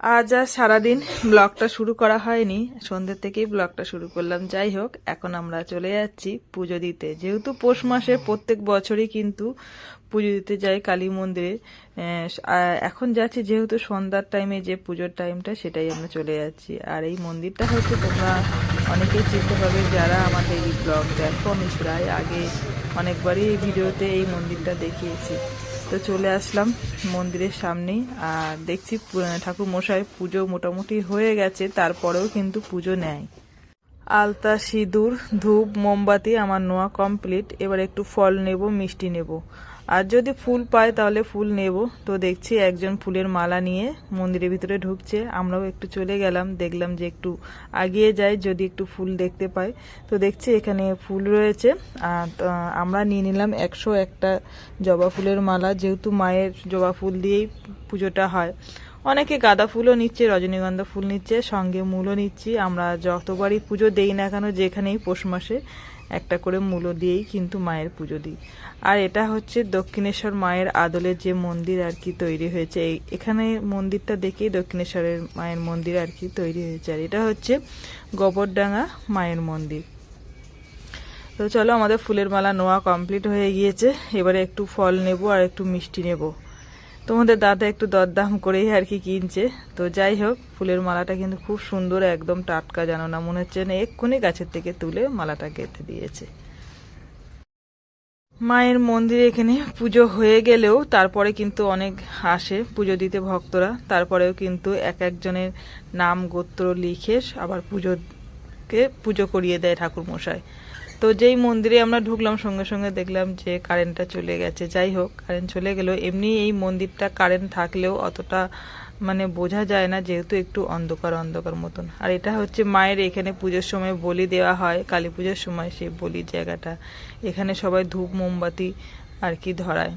আজ আর সারাদিন ব্লগটা শুরু করা হয়নি। সন্ধ্যে থেকেই ব্লগটা শুরু করলাম। যাই হোক, এখন আমরা চলে যাচ্ছি পুজো দিতে। যেহেতু পৌষ মাসে প্রত্যেক বছরই কিন্তু পুজো দিতে যাই কালী মন্দিরে এখন যাচ্ছি যেহেতু সন্ধ্যার টাইমে যে পুজোর টাইমটা সেটাই আমরা চলে যাচ্ছি। আর এই মন্দিরটা হচ্ছে তোমরা অনেকেই চিনতে পারবে, যারা আমাদের এই ব্লগ দেখো, আমি প্রায় আগে অনেকবারই এই ভিডিওতে এই মন্দিরটা দেখিয়েছি। তো চলে আসলাম মন্দিরের সামনেই। আর দেখছি ঠাকুর মশাই পুজো মোটামুটি হয়ে গেছে, তারপরেও কিন্তু পুজো নেয়। আলতা, সিঁদুর, ধূপ, মোমবাতি, আমার নোয়া কমপ্লিট। এবার একটু ফল নেব, মিষ্টি নেব। আর যদি ফুল পায় তাহলে ফুল নেব। তো দেখছি একজন ফুলের মালা নিয়ে মন্দিরের ভিতরে ঢুকছে। আমরাও একটু চলে গেলাম, দেখলাম যে একটু আগিয়ে যায়, যদি একটু ফুল দেখতে পাই। তো দেখছি এখানে ফুল রয়েছে। আর আমরা নিয়ে নিলাম একশো একটা জবা ফুলের মালা। যেহেতু মায়ের জবা ফুল দিয়েই পুজোটা হয় অনেকে গাঁদা ফুলও নিচ্ছে, রজনীগন্ধা ফুল নিচ্ছে, সঙ্গে মূলও নিচ্ছি। আমরা যতবারই পুজো দেই না কেন, যেখানেই পৌষ মাসে একটা করে মূলো দিয়েই কিন্তু মায়ের পুজো দিই। আর এটা হচ্ছে দক্ষিণেশ্বর মায়ের আদলের যে মন্দির আর কি তৈরি হয়েছে। এখানে মন্দিরটা দেখেই দক্ষিণেশ্বরের মায়ের মন্দির আর কি তৈরি হয়েছে। আর এটা হচ্ছে গোবরডাঙ্গা মায়ের মন্দির। তো চলো, আমাদের ফুলের মালা নোয়া কমপ্লিট হয়ে গিয়েছে। এবারে একটু ফল নেব আর একটু মিষ্টি নেব। তোমাদের দাদা একটু দরদাম করেই আর কি কিনছে। তো যাই হোক, ফুলের মালাটা কিন্তু খুব সুন্দর, একদম টাটকা জানো না মনে হচ্ছে না এক্ষুনি গাছের থেকে তুলে মালাটা গেঁথে দিয়েছে। মায়ের মন্দিরে এখানে পুজো হয়ে গেলেও তারপরে কিন্তু অনেক আসে পুজো দিতে ভক্তরা। তারপরেও কিন্তু এক একজনের নাম গোত্র লিখে আবার পুজোকে পুজো করিয়ে দেয় ঠাকুর মশাই তো যেই মন্দিরে আমরা ঢুকলাম, সঙ্গে সঙ্গে দেখলাম যে কারেন্টটা চলে গেছে। যাই হোক কারেন্ট চলে গেলেও এমনি এই মন্দিরটা কারেন্ট থাকলেও অতটা মানে বোঝা যায় না, যেহেতু একটু অন্ধকার অন্ধকার মতন। আর এটা হচ্ছে মায়ের এখানে পুজোর সময় বলি দেওয়া হয়, কালী পুজোর সময় সেই বলির জায়গাটা। এখানে সবাই ধূপ, মোমবাতি আর কি ধরায়।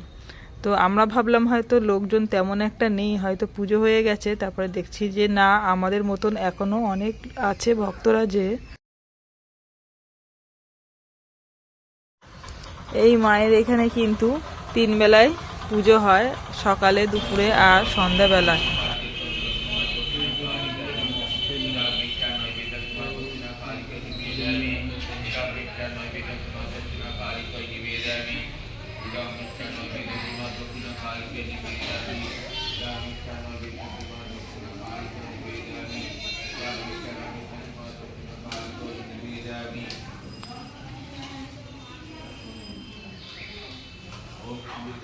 তো আমরা ভাবলাম হয়তো লোকজন তেমন একটা নেই, হয়তো পুজো হয়ে গেছে, তারপরে দেখছি যে না, আমাদের মতন এখনও অনেক আছে ভক্তরা যে এই মায়ের এখানে কিন্তু তিন বেলায় পুজো হয় সকালে দুপুরে আর সন্ধ্যাবেলায়।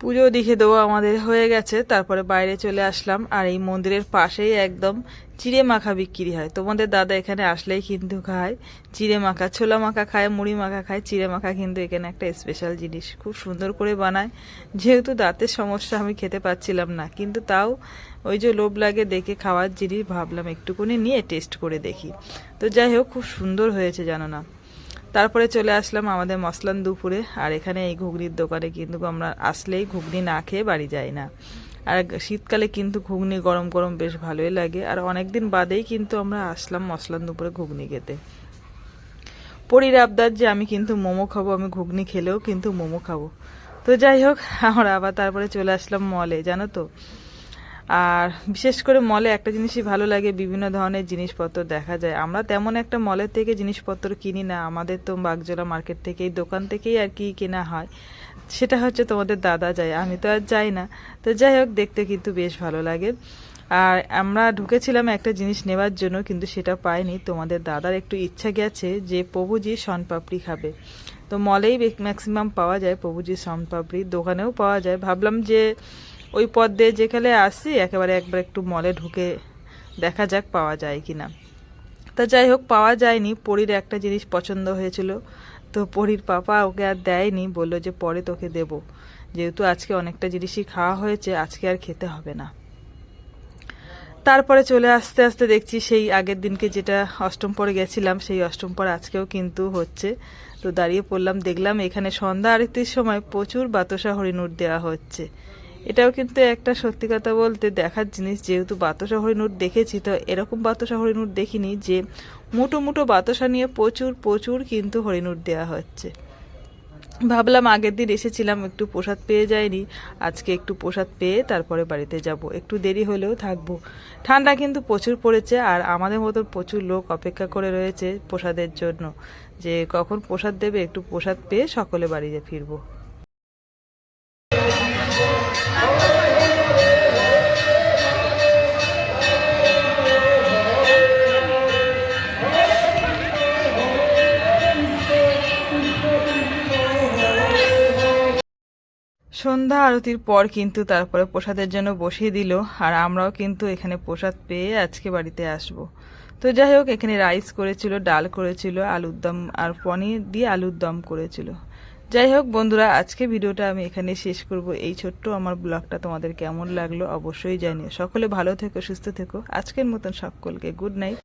পুজো দেখে দেওয়া আমাদের হয়ে গেছে, তারপরে বাইরে চলে আসলাম, আর এই মন্দিরের পাশেই একদম চিড়ে মাখা বিক্রি হয়। তোমাদের দাদা এখানে আসলেই কিন্তু খায়, চিড়ে মাখা, ছোলা মাখা খায়, মুড়ি মাখা খায়, চিড়ে মাখা কিন্তু এখানে একটা স্পেশাল জিনিস, খুব সুন্দর করে বানায়। যেহেতু দাঁতের সমস্যা আমি খেতে পাচ্ছিলাম না, কিন্তু তাও ওই যে লোভ লাগে দেখে খাওয়ার জিনিস ভাবলাম একটুকুনি নিয়ে টেস্ট করে দেখি। তো যাই হোক, খুব সুন্দর হয়েছে, জানো না। তারপরে চলে আসলাম আমাদের মসলান দুপুরে, আর এখানে এই ঘুগনির দোকানে কিন্তু আমরা আসলেই ঘুগনি না খেয়ে বাড়ি যাই না। আর শীতকালে কিন্তু ঘুগনি গরম গরম বেশ ভালোই লাগে, আর অনেক দিন বাদেই কিন্তু আমরা আসলাম মসলান দুপুরে ঘুগনি খেতে। পরির আবদার যে আমি কিন্তু মোমো খাব, আমি ঘুগনি খেলেও কিন্তু মোমো খাব। তো যাই হোক, আমরা আবার তারপরে চলে আসলাম মলে, জানো তো? আর বিশেষ করে মলে একটা জিনিসই ভালো লাগে, বিভিন্ন ধরনের জিনিসপত্র দেখা যায়। আমরা তেমন একটা মলের থেকে জিনিসপত্র কিনি না, আমাদের তো বাগজোলা মার্কেট থেকেই, দোকান থেকেই আর কি কেনা হয়। সেটা হচ্ছে তোমাদের দাদা যায়, আমি তো আর যাই না। তো যাই হোক, দেখতে কিন্তু বেশ ভালো লাগে। আর আমরা ঢুকেছিলাম একটা জিনিস নেবার জন্য, কিন্তু সেটা পাইনি। তোমাদের দাদার একটু ইচ্ছা গেছে যে প্রভুজি শনপাপড়ি খাবে। তো মলেই ম্যাক্সিমাম পাওয়া যায় প্রভুজির শনপাপড়ি, দোকানেও পাওয়া যায়। ভাবলাম যে ওই পথ দিয়ে যেখানে আসি, একেবারে একবার একটু মলে ঢুকে দেখা যাক পাওয়া যায় কি না তা যাই হোক, পাওয়া যায়নি। পরীর একটা জিনিস পছন্দ হয়েছিল। তো পরীর পাপা ওকে আর দেয়নি, বলল যে পরে তোকে দেব। যেহেতু আজকে অনেকটা জিনিসই খাওয়া হয়েছে, আজকে আর খেতে হবে না। তারপরে চলে আসতে আসতে দেখছি সেই আগের দিনকে যেটা অষ্টম পরে গেছিলাম, সেই অষ্টম পর আজকেও কিন্তু হচ্ছে। তো দাঁড়িয়ে পড়লাম, দেখলাম এখানে সন্ধ্যা আরতির সময় প্রচুর বাতাসা হরিণুর দেওয়া হচ্ছে। এটাও কিন্তু একটা সত্যি কথা বলতে দেখার জিনিস। যেহেতু বাতাসা হরিণুর দেখেছি, তো এরকম বাতাসা হরিণুর দেখিনি যে মুটো মুটো বাতাসা নিয়ে প্রচুর প্রচুর কিন্তু হরিণুর দেওয়া হচ্ছে। ভাবলাম আগের দিন এসেছিলাম, একটু প্রসাদ পেয়ে যায়নি আজকে একটু প্রসাদ পেয়ে তারপরে বাড়িতে যাব। একটু দেরি হলেও থাকব। ঠান্ডা কিন্তু প্রচুর পড়েছে আর আমাদের মতো প্রচুর লোক অপেক্ষা করে রয়েছে প্রসাদের জন্য। যে কখন প্রসাদ দেবে, একটু প্রসাদ পেয়ে সকলে বাড়িতে ফিরবো। সন্ধ্যা আরতির পর কিন্তু তারপরে প্রসাদের জন্য বসিয়ে দিল, আর আমরাও কিন্তু এখানে প্রসাদ পেয়ে আজকে বাড়িতে আসব। তো যাই হোক, এখানে রাইস করেছিল, ডাল করেছিল, আলুর দম আর পনির দিয়ে আলুর দম করেছিল। যাই হোক বন্ধুরা, আজকে ভিডিওটা আমি এখানে শেষ করব। এই ছোট্ট আমার ব্লগটা তোমাদের কেমন লাগল অবশ্যই জানিও। সকলে ভালো থেকো, সুস্থ থেকো। আজকের মতন সকলকে গুড নাইট